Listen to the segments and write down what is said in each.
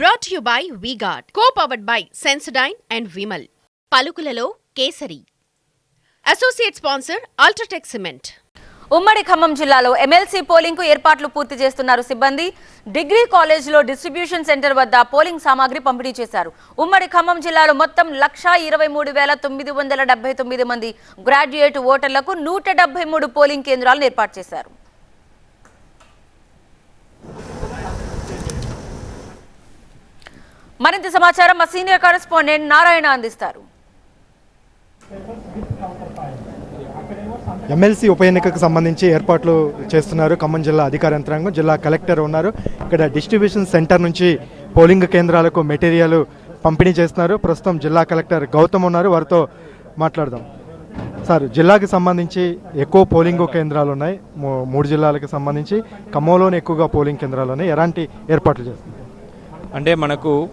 Brought you by V Guard co powered by Sensodyne and Vimal పలుకులలో kesari. Associate sponsor UltraTech cement ఉమ్మడి ఖమ్మం జిల్లాలో MLC పోలింగ్కు ఏర్పాట్లు పూర్తి చేస్తున్నారు సిబ్బంది. డిగ్రీ కాలేజీలో డిస్ట్రిబ్యూషన్ సెంటర్ వద్ద పోలింగ్ సామాగ్రి పంపిణీ చేశారు. ఉమ్మడి ఖమ్మం జిల్లాలో మొత్తం లక్షా ఇరవై మూడు వేల తొమ్మిది వందల డెబ్బై తొమ్మిది మంది గ్రాడ్యుయేట్ ఓటర్లకు నూట డెబ్బై మూడు పోలింగ్ కేంద్రాలను ఏర్పాటు చేశారు. మరింత సమాచారం మా సీనియర్ కరెస్పాండెంట్ నారాయణ అందిస్తారు. ఎమ్మెల్సీ ఉప ఎన్నికకు సంబంధించి ఏర్పాట్లు చేస్తున్నారు. ఖమ్మం జిల్లా అధికార యంత్రాంగం జిల్లా కలెక్టర్ ఉన్నారు. ఇక్కడ డిస్ట్రిబ్యూషన్ సెంటర్ నుంచి పోలింగ్ కేంద్రాలకు మెటీరియల్ పంపిణీ చేస్తున్నారు. ప్రస్తుతం జిల్లా కలెక్టర్ గౌతమ్ ఉన్నారు. వారితో మాట్లాడదాం. సార్ జిల్లాకి సంబంధించి ఎక్కువ పోలింగ్ కేంద్రాలు ఉన్నాయి. మూ- మూడు జిల్లాలకు సంబంధించి ఖమ్మంలోనే ఎక్కువగా పోలింగ్ కేంద్రాలు ఉన్నాయి. ఎలాంటి ఏర్పాట్లు చేస్తున్నారు? అంటే మనకు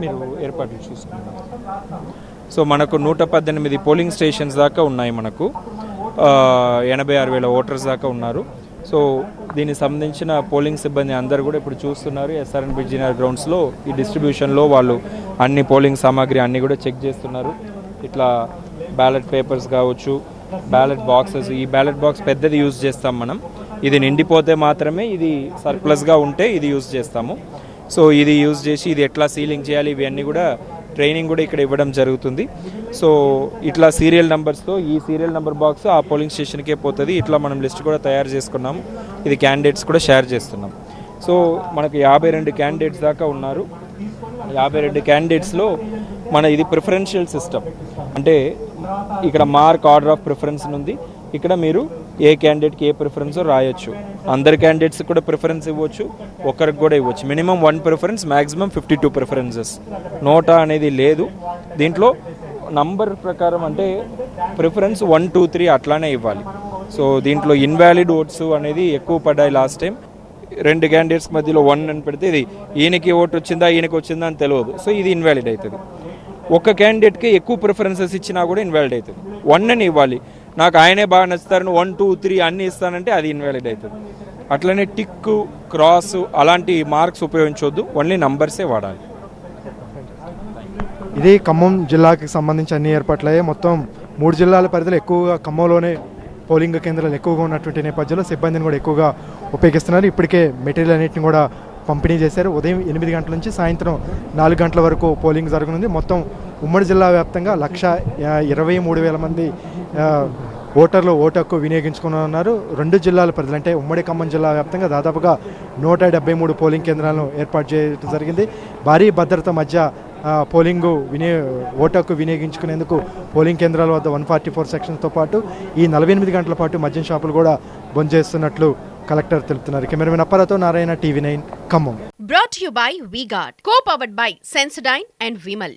మీరు ఏర్పాట్లు చూసుకున్నారు సో మనకు నూట పద్దెనిమిది పోలింగ్ స్టేషన్స్ దాకా ఉన్నాయి మనకు. ఎనభై ఆరు వేల ఓటర్స్ దాకా ఉన్నారు. సో దీనికి సంబంధించిన పోలింగ్ సిబ్బంది అందరు కూడా ఇప్పుడు చూస్తున్నారు. ఎస్ఆర్ఎన్ బిజినర్ గ్రౌండ్స్లో ఈ డిస్ట్రిబ్యూషన్లో వాళ్ళు అన్ని పోలింగ్ సామాగ్రి అన్నీ కూడా చెక్ చేస్తున్నారు. ఇట్లా బ్యాలెట్ పేపర్స్ కావచ్చు బ్యాలెట్ బాక్సెస్ ఈ బ్యాలెట్ బాక్స్ పెద్దది యూజ్ చేస్తాం మనం. ఇది నిండిపోతే మాత్రమే ఇది సర్ప్లస్గా ఉంటే ఇది యూజ్ చేస్తాము. సో ఇది యూజ్ చేసి ఇది ఎట్లా సీలింగ్ చేయాలి ఇవన్నీ కూడా ట్రైనింగ్ కూడా ఇక్కడ ఇవ్వడం జరుగుతుంది. సో ఇట్లా సీరియల్ నెంబర్స్తో ఈ సీరియల్ నెంబర్ బాక్స్ ఆ పోలింగ్ స్టేషన్కే పోతుంది. ఇట్లా మనం లిస్ట్ కూడా తయారు చేసుకున్నాము ఇది క్యాండిడేట్స్ కూడా షేర్ చేస్తున్నాం. సో మనకు యాభై రెండు క్యాండిడేట్స్ దాకా ఉన్నారు. యాభై రెండు క్యాండిడేట్స్లో మన ఇది ప్రిఫరెన్షియల్ సిస్టమ్. అంటే ఇక్కడ మార్క్ ఆర్డర్ ఆఫ్ ప్రిఫరెన్స్ ఉంది ఇక్కడ మీరు ఏ క్యాండిడేట్కి ఏ ప్రిఫరెన్స్ రాయొచ్చు. అందరి క్యాండిడేట్స్ కూడా ప్రిఫరెన్స్ ఇవ్వచ్చు ఒకరికి కూడా ఇవ్వచ్చు. Minimum one preference maximum fifty two preferences NOTA అనేది లేదు. దీంట్లో నంబర్ ప్రకారం అంటే ప్రిఫరెన్స్ వన్ టూ త్రీ అట్లానే ఇవ్వాలి. సో దీంట్లో ఇన్వాలిడ్ ఓట్స్ అనేది ఎక్కువ పడ్డాయి లాస్ట్ టైం రెండు క్యాండిడేట్స్ మధ్యలో వన్ అని పెడితే ఇది ఈయనకి ఓటు వచ్చిందా ఈయనకి వచ్చిందా అని తెలియదు. సో ఇది ఇన్వాలిడ్ అవుతుంది. ఒక క్యాండిడేట్కి ఎక్కువ ప్రిఫరెన్సెస్ ఇచ్చినా కూడా ఇన్వాలిడ్ అవుతుంది. వన్ అని ఇవ్వాలి. నాకు ఆయనే బాగా నచ్చుతారని వన్ టూ త్రీ అన్ని ఇస్తానంటే అది ఇన్వాలిడ్ అవుతుంది. అట్లనే టిక్ క్రాస్ అలాంటి మార్క్స్ ఉపయోగించవద్దు ఓన్లీ నంబర్సే వాడాలి. ఇది ఖమ్మం జిల్లాకి సంబంధించి అన్ని ఏర్పాట్లయ్యాయి. మొత్తం మూడు జిల్లాల పరిధిలో ఎక్కువగా ఖమ్మంలోనే పోలింగ్ కేంద్రాలు ఎక్కువగా ఉన్నటువంటి నేపథ్యంలో సిబ్బందిని కూడా ఎక్కువగా ఉపయోగిస్తున్నారు. ఇప్పటికే మెటీరియల్ అన్నింటిని కూడా పంపిణీ చేశారు. ఉదయం ఎనిమిది గంటల నుంచి సాయంత్రం నాలుగు గంటల వరకు పోలింగ్ జరగనుంది. మొత్తం ఉమ్మడి జిల్లా వ్యాప్తంగా లక్ష ఇరవై మూడు వేల మంది ఓటర్లు ఓటు హక్కు వినియోగించుకున్నారు రెండు జిల్లాల ప్రజలు అంటే ఉమ్మడి ఖమ్మం జిల్లా వ్యాప్తంగా దాదాపుగా నూట డెబ్బై మూడు పోలింగ్ కేంద్రాలను ఏర్పాటు చేయడం జరిగింది. భారీ భద్రత మధ్య పోలింగు వినియో ఓటు వినియోగించుకునేందుకు పోలింగ్ కేంద్రాల వద్ద వన్ ఫార్టీ ఫోర్ సెక్షన్స్తో పాటు ఈ నలభై ఎనిమిది గంటల పాటు మద్యం షాపులు కూడా బంద్ చేస్తున్నట్లు కలెక్టర్ తెలుపుతున్నారు. Cameraman అప్పారాతో Narayana TV nine Khammam. Brought you by V Guard co powered by Sensodyne and Vimal